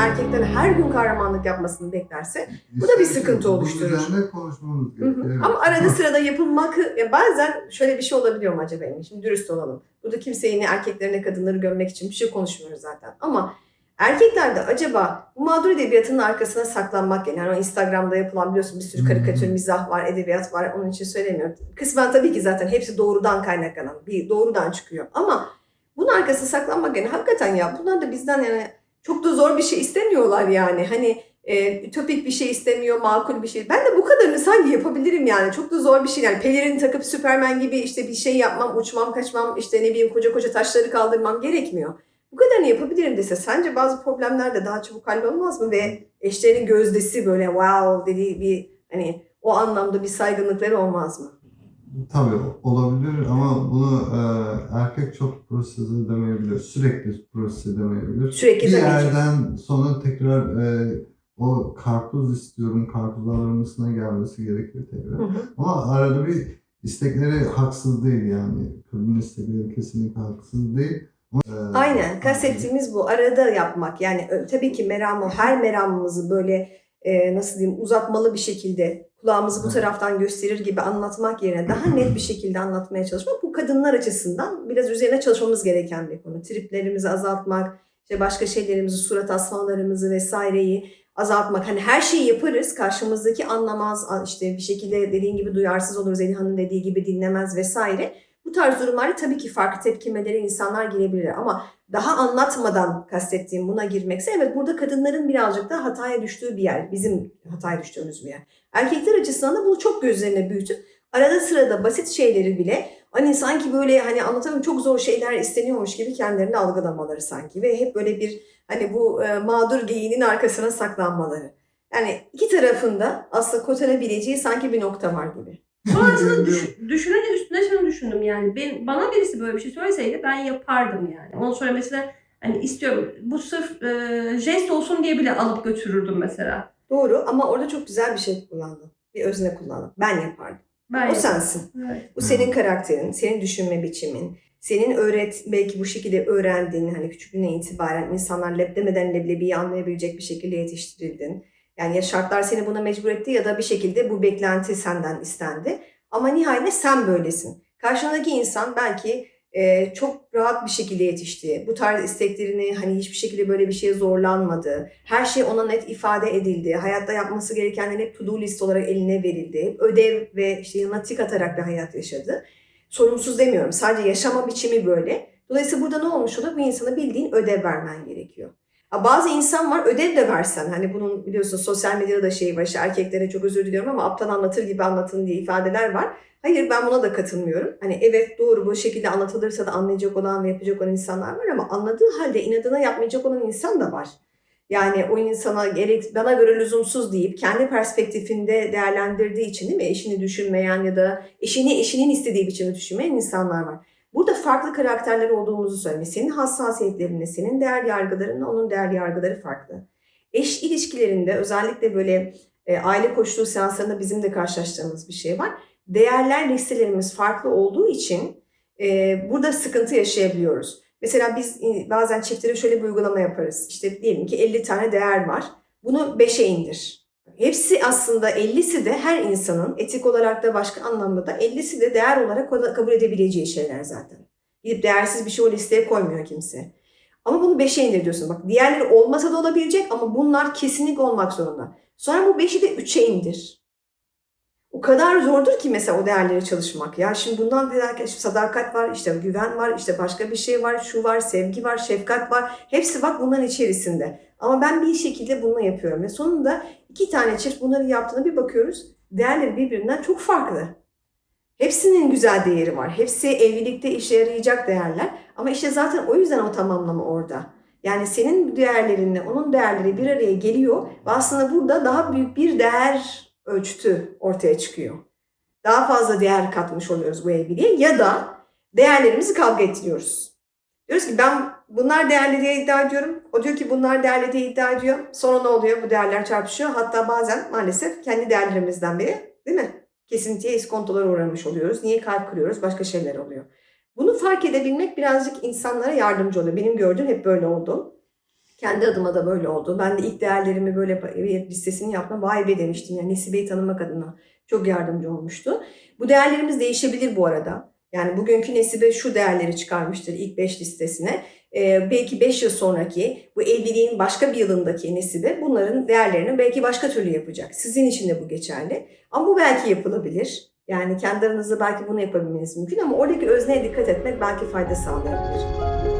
erkekten her gün kahramanlık yapmasını beklerse bu da bir sıkıntı oluşturur. Konuşmamız gerekiyor. evet. Ama arada sırada yapılmak ya bazen şöyle bir şey olabiliyor mu acaba? Şimdi dürüst olalım. Burada kimseyi ne erkekleri ne kadınları gömmek için bir şey konuşmuyoruz zaten. Ama erkeklerde acaba bu mağdur edebiyatının arkasına saklanmak yani, yani o Instagram'da yapılan biliyorsun bir sürü karikatür, mizah var, edebiyat var. Onun için söylemiyorum. Kısmen tabii ki zaten hepsi doğrudan kaynaklanan, bir doğrudan çıkıyor. Ama bunun arkasına saklanmak yani hakikaten ya bunlar da bizden yani çok da zor bir şey istemiyorlar yani. Hani e, ütopik bir şey istemiyor, makul bir şey. Ben de bu kadarını sanki yapabilirim yani. Çok da zor bir şey yani. Pelerin takıp Süpermen gibi işte bir şey yapmam, uçmam, kaçmam, işte ne bileyim koca koca taşları kaldırmam gerekmiyor. Bu kadarını yapabilirim dese sence bazı problemler de daha çabuk hallolmaz mı? Ve eşlerinin gözdesi böyle wow dediği bir hani o anlamda bir saygınlıkları olmaz mı? Tabii olabilir ama bunu e, erkek çok proses edemeyebilir. Sürekli proses edemeyebilir. Sürekli bir tabii ki. yerden sonra tekrar e, o karpuz istiyorum, karpuz alırmasına gelmesi gerekiyor tekrar. Hı hı. Ama arada bir istekleri haksız değil yani. Kadın istekleri kesinlikle haksız değil. Ama, e, Aynen kastettiğimiz bu arada yapmak yani ö- tabii ki meramı her meramımızı böyle e, nasıl diyeyim uzatmalı bir şekilde kulağımızı bu taraftan gösterir gibi anlatmak yerine daha net bir şekilde anlatmaya çalışmak bu kadınlar açısından biraz üzerine çalışmamız gereken bir konu. Triplerimizi azaltmak, işte başka şeylerimizi, surat asmalarımızı vesaireyi azaltmak. Hani her şeyi yaparız. Karşımızdaki anlamaz, işte bir şekilde dediğin gibi duyarsız olur, Zeliha'nın dediği gibi dinlemez vesaire. Bu tarz durumlarda tabii ki farklı tepkimelere insanlar girebilir ama daha anlatmadan kastettiğim buna girmekse evet burada kadınların birazcık da hataya düştüğü bir yer. Bizim hataya düştüğümüz bir yer. Erkekler açısından da bunu çok gözlerine büyütüp arada sırada basit şeyleri bile hani sanki böyle hani anlatamıyorum çok zor şeyler isteniyormuş gibi kendilerini algılamaları sanki ve hep böyle bir hani bu e, mağdur geyiğinin arkasına saklanmaları. Yani iki tarafında aslında kotarabileceği sanki bir nokta var gibi. Sonrasında düş, düşününce üstüne şunu düşündüm yani. Ben, bana birisi böyle bir şey söyleseydi ben yapardım yani. Ondan sonra mesela hani istiyorum bu sırf e, jest olsun diye bile alıp götürürdüm mesela. Doğru ama orada çok güzel bir şey kullandın. Bir özne kullandın. Ben yapardım. Ben O yapardım. sensin. Evet. Bu senin karakterin, senin düşünme biçimin, senin öğret belki bu şekilde öğrendiğin hani küçüklüğüne itibaren insanlar leb demeden leblebiyi anlayabilecek bir şekilde yetiştirildin. Yani ya şartlar seni buna mecbur etti ya da bir şekilde bu beklenti senden istendi. Ama nihayetinde sen böylesin. Karşındaki insan belki e, çok rahat bir şekilde yetişti. Bu tarz isteklerini hani hiçbir şekilde böyle bir şeye zorlanmadı. Her şey ona net ifade edildi. Hayatta yapması gerekenler hep to-do list olarak eline verildi. Ödev ve işte yanına tik atarak bir hayat yaşadı. Sorumsuz demiyorum. Sadece yaşama biçimi böyle. Dolayısıyla burada ne olmuş olur? Bu insana bildiğin ödev vermen gerekiyor. Bazı insan var ödev de versen hani bunun biliyorsun sosyal medyada da şey var erkeklere çok özür diliyorum ama aptal anlatır gibi anlatın diye ifadeler var. Hayır ben buna da katılmıyorum. Hani evet doğru bu şekilde anlatılırsa da anlayacak olan ve yapacak olan insanlar var ama anladığı halde inadına yapmayacak olan insan da var. Yani o insana gerek bana göre lüzumsuz deyip kendi perspektifinde değerlendirdiği için değil mi? Eşini düşünmeyen ya da eşini eşinin istediği biçimde düşünmeyen insanlar var. Burada farklı karakterler olduğumuzu söylemek. Senin hassasiyetlerinle, senin değer yargılarınla onun değer yargıları farklı. Eş ilişkilerinde özellikle böyle e, aile koçluğu seanslarında bizim de karşılaştığımız bir şey var. Değerler listelerimiz farklı olduğu için e, burada sıkıntı yaşayabiliyoruz. Mesela biz e, bazen çiftlere şöyle bir uygulama yaparız. İşte diyelim ki 50 tane değer var. Bunu 5'e indir. Hepsi aslında 50'si de her insanın etik olarak da başka anlamda da 50'si de değer olarak kabul edebileceği şeyler zaten. Gidip değersiz bir şey o listeye koymuyor kimse. Ama bunu 5'e indir diyorsun. Bak diğerleri olmasa da olabilecek ama bunlar kesinlikle olmak zorunda. Sonra bu 5'i de 3'e indir. O kadar zordur ki mesela o değerleri çalışmak. Ya şimdi bundan felaket işte sadakat var, işte güven var, işte başka bir şey var, şu var, sevgi var, şefkat var. Hepsi bak bunların içerisinde. Ama ben bir şekilde bunu yapıyorum ve sonunda iki tane çift bunları yaptığına bir bakıyoruz. Değerleri birbirinden çok farklı. Hepsinin güzel değeri var. Hepsi evlilikte işe yarayacak değerler. Ama işte zaten o yüzden o tamamlama orada. Yani senin değerlerinle onun değerleri bir araya geliyor ve aslında burada daha büyük bir değer ölçütü ortaya çıkıyor. Daha fazla değer katmış oluyoruz bu evliliğe ya da değerlerimizi kavga ettiriyoruz. Diyoruz ki ben bunlar değerli diye iddia ediyorum. O diyor ki bunlar değerli diye iddia ediyor. Sonra ne oluyor? Bu değerler çarpışıyor. Hatta bazen maalesef kendi değerlerimizden biri değil mi? Kesintiye iskontolara uğramış oluyoruz. Niye kalp kırıyoruz? Başka şeyler oluyor. Bunu fark edebilmek birazcık insanlara yardımcı oluyor. Benim gördüğüm hep böyle oldu. Kendi adıma da böyle oldu. Ben de ilk değerlerimi böyle bir listesini yaptım. Vay be demiştim. Yani Nesibe'yi tanımak adına çok yardımcı olmuştu. Bu değerlerimiz değişebilir bu arada. Yani bugünkü Nesibe şu değerleri çıkarmıştır ilk 5 listesine. Ee, belki 5 yıl sonraki bu evliliğin başka bir yılındaki Nesibe bunların değerlerini belki başka türlü yapacak. Sizin için de bu geçerli. Ama bu belki yapılabilir. Yani kendi aranızda belki bunu yapabilmeniz mümkün ama oradaki özneye dikkat etmek belki fayda sağlayabilir.